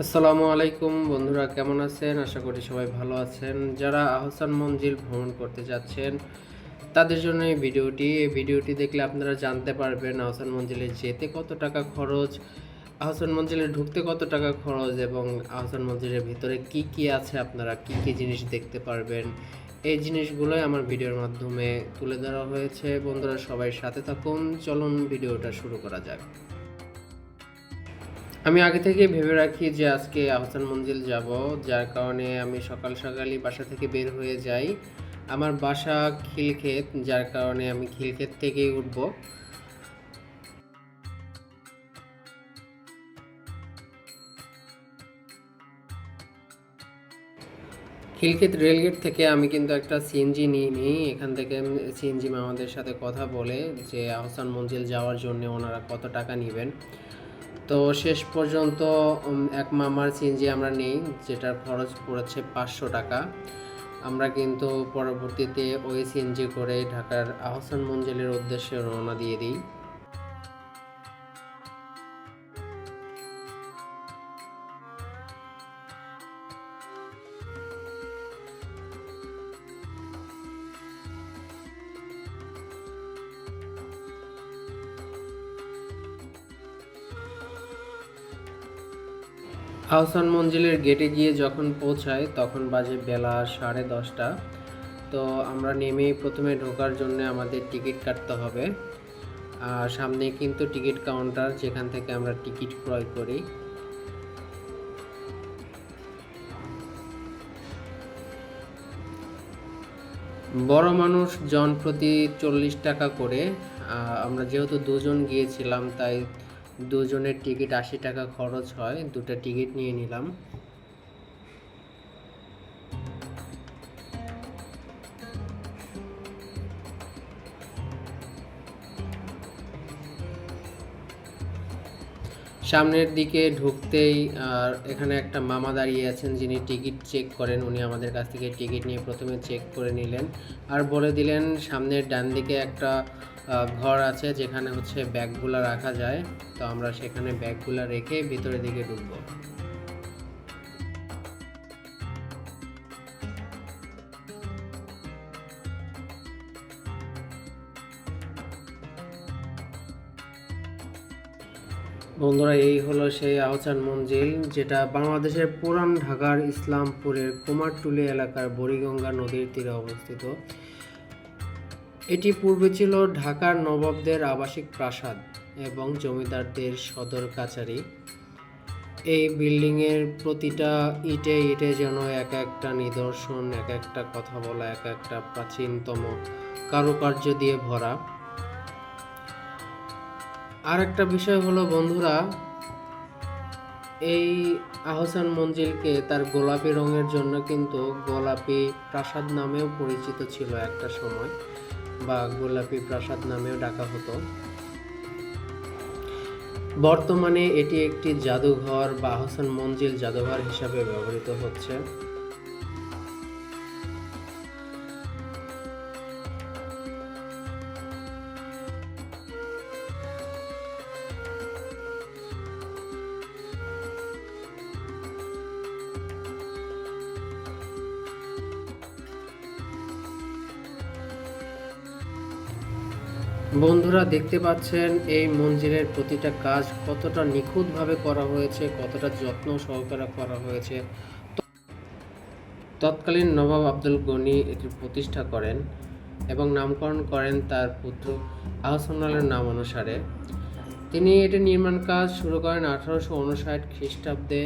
আসসালামু আলাইকুম বন্ধুরা, কেমন আছেন? আশা করি সবাই ভালো আছেন। যারা আহসান মঞ্জিল ভ্রমণ করতে যাচ্ছেন, তাদের জন্য এই ভিডিওটি। এই ভিডিওটি দেখলে আপনারা জানতে পারবেন আহসান মঞ্জিলে যেতে কত টাকা খরচ, আহসান মঞ্জিলে ঢুকতে কত টাকা খরচ এবং আহসান মঞ্জিলের ভিতরে কি কি আছে আপনারা কি কি জিনিস দেখতে পারবেন। এই জিনিসগুলোই আমার ভিডিওর মাধ্যমে তুলে ধরা হয়েছে। বন্ধুরা, সবাই সাথে থাকুন। চলুন ভিডিওটা শুরু করা যাক। আমি আগে থেকে ভেবে রাখি যে আজকে আহসান মঞ্জিল যাব, যার কারণে আমি সকাল সকালই বাসা থেকে বের হয়ে যাই। আমার বাসা খিলক্ষেত, যার কারণে আমি খিলক্ষেত থেকেই উঠব। খিলক্ষেত রেলগেট থেকে আমি কিন্তু একটা সিএনজি নিয়ে নিই। এখান থেকে সিএনজি মামাদের সাথে কথা বলে যে আহসান মঞ্জিল যাওয়ার জন্য ওনারা কত টাকা নেবেন। তো শেষ পর্যন্ত এক মামার সিএনজি আমরা নেই, যেটার খরচ পড়েছে পাঁচশো টাকা। আমরা কিন্তু পরবর্তীতে ওই সিএনজি করে ঢাকার আহসান মঞ্জিলের উদ্দেশ্যে রওনা দিয়ে দিই। আহসান মঞ্জিলের গেটে গিয়ে যখন পৌঁছায়, তখন বাজে বেলা সাড়ে দশটা। তো আমরা নেমেই প্রথমে ঢোকার জন্য আমাদের টিকিট কাটতে হবে। আর সামনে কিন্তু টিকিট কাউন্টার, যেখান থেকে আমরা টিকিট ক্রয় করি। বড় মানুষ জন প্রতি চল্লিশ টাকা করে। আমরা যেহেতু দুজন গিয়েছিলাম, তাই দুজনের টিকিট আশি টাকা খরচ হয় দুটো টিকিট নিয়ে নিলাম। সামনের দিকে ঢুকতেই এখানে একটা মামা দাঁড়িয়ে আছেন যিনি টিকিট চেক করেন। উনি আমাদের কাছ থেকে টিকিট নিয়ে প্রথমে চেক করে নিলেন আর বলে দিলেন, সামনের ডান দিকে একটা ঘর আছে যেখানে হচ্ছে ব্যাগগুলো রাখা যায়। তো আমরা সেখানে ব্যাগগুলো রেখে ভিতরের দিকে ঢুকবো। বন্ধুরা, এই হলো সেই আহসান মঞ্জিল, যেটা বাংলাদেশের পুরান ঢাকার ইসলামপুরের কুমারটুলি এলাকার বুড়িগঙ্গা নদীর তীরে অবস্থিত। এটি পূর্বে ছিল ঢাকার নবাবদের আবাসিক প্রাসাদ এবং জমিদারদের সদর কাচারি এই বিল্ডিংয়ের প্রতিটা ইটে ইটে যেন এক একটা নিদর্শন, এক একটা কথা বলা, এক একটা প্রাচীনতম কারুকার্য দিয়ে ভরা। আর একটা বিষয় হলো, বন্ধুরা, এই আহসান মঞ্জিলকে তার গোলাপি রঙের জন্য কিন্তু গোলাপি প্রাসাদ নামেও পরিচিত ছিল একটা সময়, বা গোলাপি প্রাসাদ নামেও ডাকা হতো। বর্তমানে এটি একটি জাদুঘর বা আহসান মঞ্জিল জাদুঘর হিসাবে ব্যবহৃত হচ্ছে। বন্ধুরা দেখতে পাচ্ছেন, এই মঞ্জিলের প্রতিটা কাজ কতটা নিখুঁতভাবে করা হয়েছে, কতটা যত্ন সহকারে করা হয়েছে। তৎকালীন নবাব আব্দুল গনি এটি প্রতিষ্ঠা করেন এবং নামকরণ করেন তার পুত্র আহসানুল্লাহের নাম অনুসারে। তিনি এটি নির্মাণ কাজ শুরু করেন আঠারোশো উনষাট খ্রিস্টাব্দে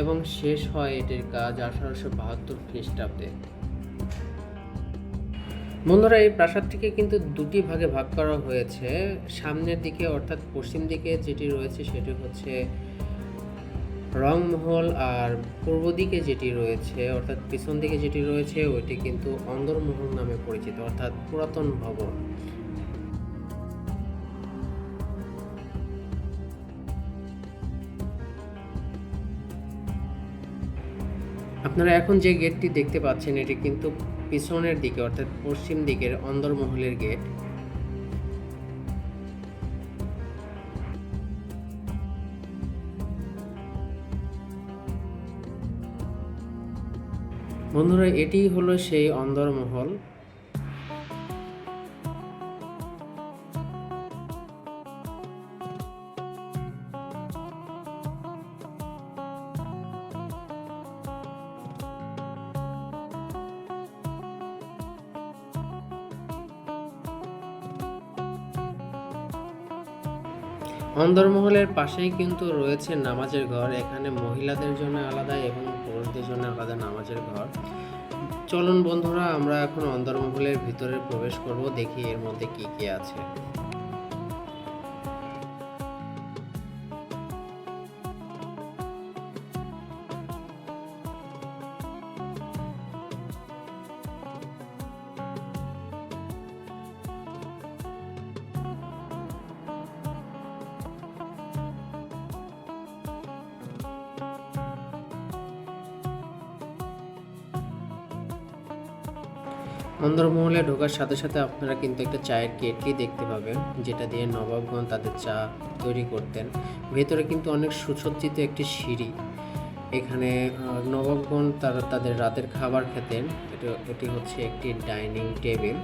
এবং শেষ হয় এটির কাজ আঠারোশো বাহাত্তর খ্রিস্টাব্দে। বন্ধুরা, এই প্রাসাদটিকে কিন্তু দুটি ভাগে ভাগ করা হয়েছে। সামনের দিকে, অর্থাৎ পশ্চিম দিকে যেটি রয়েছে সেটি হচ্ছে রংমহল আর পূর্ব দিকে যেটি রয়েছে, অর্থাৎ পিছন দিকে যেটি রয়েছে, ওইটি কিন্তু অন্দরমহল নামে পরিচিত, অর্থাৎ পুরাতন ভবন। আপনারা এখন যে গেটটি দেখতে পাচ্ছেন, এটি কিন্তু পিছনের দিকে অর্থাৎ পশ্চিম দিকের অন্দরমহলের গেট। বন্ধুরা এটি হলো সেই অন্দরমহল। অন্দরমহলের পাশেই কিন্তু রয়েছে নামাজের ঘর। এখানে মহিলাদের জন্য আলাদা এবং পুরুষদের জন্য আলাদা নামাজের ঘর। চলুন বন্ধুরা, আমরা এখন অন্দরমহলের ভিতরে প্রবেশ করব, দেখি এর মধ্যে কি কি আছে। অন্দরমহলে ঢোকার সাথে সাথে আপনারা কিন্তু একটা চায়ের কেটলি দেখতে পাবেন, যেটা দিয়ে নবাবগণ তাদের চা তৈরি করতেন। ভেতরে কিন্তু অনেক সুসজ্জিত একটি সিঁড়ি। এখানে নবাবগণ তারা তাদের রাতের খাবার খেতেন। এটা, এটি হচ্ছে একটি ডাইনিং টেবিল।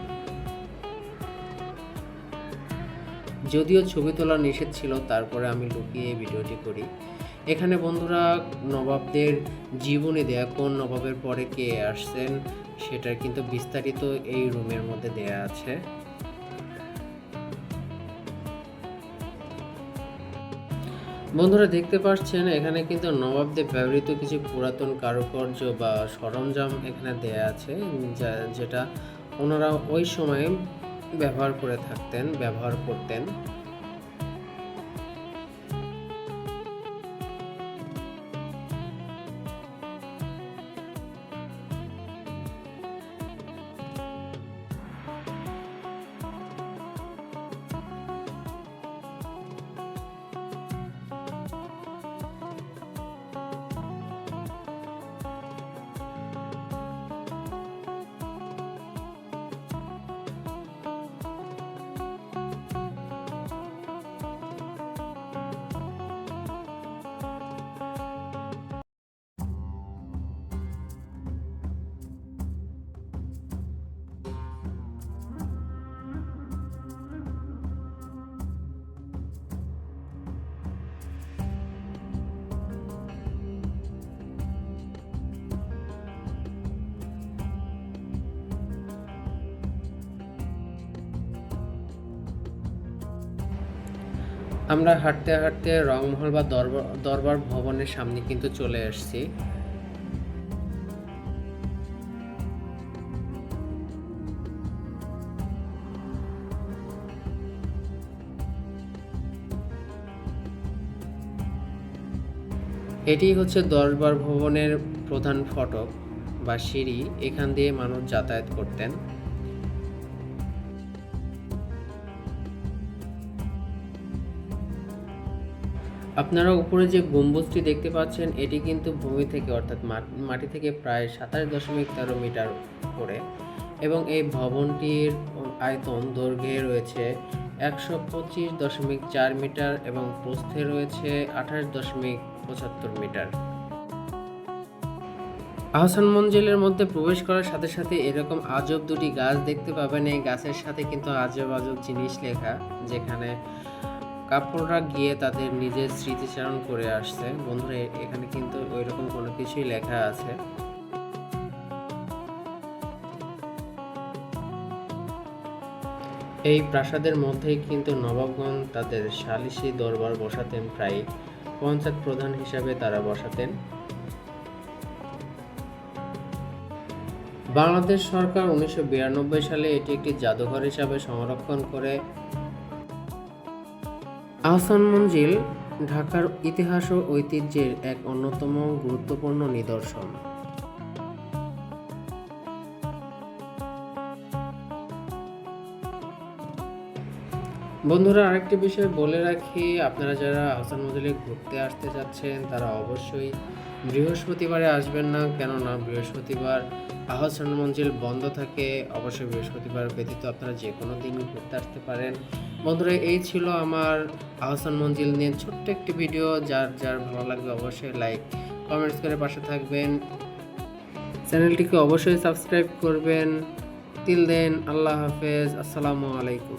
যদিও ছবি তোলা নিষেধ ছিল, তারপরে আমি লুকিয়ে ভিডিওটি করি। এখানে বন্ধুরা নবাবদের জীবনী দেয়া, কোন নবাবের পরে কে আসছেন, সেটার কিন্তু বিস্তারিত এই রুমের মধ্যে দেয়া আছে। বন্ধুরা দেখতে পাচ্ছেন, এখানে কিন্তু নবাবদের ব্যবহৃত কিছু পুরাতন কারুকার্য বা সরঞ্জাম এখানে দেয়া আছে, যা, যেটা ওনারা ওই সময়ে ব্যবহার করে থাকতেন, ব্যবহার করতেন। আমরা হাঁটতে হাঁটতে রংমহল বা দরবার দরবার ভবনের সামনে কিন্তু চলে আসছি। এটি হচ্ছে দরবার ভবনের প্রধান ফটক বা সিঁড়ি। এখান দিয়ে মানুষ যাতায়াত করতেন। আপনারা উপরে যে গম্বুজটি দেখতে পাচ্ছেন, এটি কিন্তু ভূমি থেকে, অর্থাৎ মাটি থেকে প্রায় সাতাশ দশমিক তেরো মিটার উপরে এবং এই ভবনটির আয়তন দৈর্ঘ্যে রয়েছে একশো পঁচিশ দশমিক চার মিটার এবং প্রস্থে রয়েছে আঠাশ দশমিক পঁচাত্তর মিটার। আহসান মঞ্জিলের মধ্যে প্রবেশ করার সাথে সাথে এরকম আজব দুটি গাছ দেখতে পাবেন। এই গাছের সাথে কিন্তু আজব আজব জিনিস লেখা, যেখানে কাপড়রা গিয়ে তাদের নিজের স্মৃতিচারণ করে আসছে। বন্ধুরা এখানে কিন্তু ওইরকম কোনো কিছুই লেখা আছে। এই প্রাসাদের মধ্যেই কিন্তু নবাবগণ তাদের সালিসি দরবার বসাতেন, প্রায় পঞ্চায়েত প্রধান হিসাবে তারা বসাতেন। বাংলাদেশ সরকার উনিশশো বিরানব্বই সালে এটি একটি জাদুঘর হিসাবে সংরক্ষণ করে আহসান মঞ্জিল, ঢাকার ইতিহাস ও ঐতিহ্যের এক অন্যতম গুরুত্বপূর্ণ নিদর্শন। বন্ধুরা, আরেকটি বিষয় বলে রাখি, আপনারা যারা আহসান মঞ্জিলে ঘুরতে আসতে যাচ্ছেন, তারা অবশ্যই বৃহস্পতিবারে আসবেন না, কেননা বৃহস্পতিবার আহসান মঞ্জিল বন্ধ থাকে। অবশ্যই বৃহস্পতিবার ব্যতীত আপনারা যে কোনো দিন ঘুরতে আসতে পারেন। বন্ধুরা, এই ছিল আমার আহসান মঞ্জিল নিয়ে ছোট্ট একটি ভিডিও যার যার ভালো লাগবে অবশ্যই লাইক কমেন্টস করে পাশে থাকবেন। চ্যানেলটিকে অবশ্যই সাবস্ক্রাইব করবেন। তিল দেন আল্লাহ হাফেজ। আসসালামু আলাইকুম।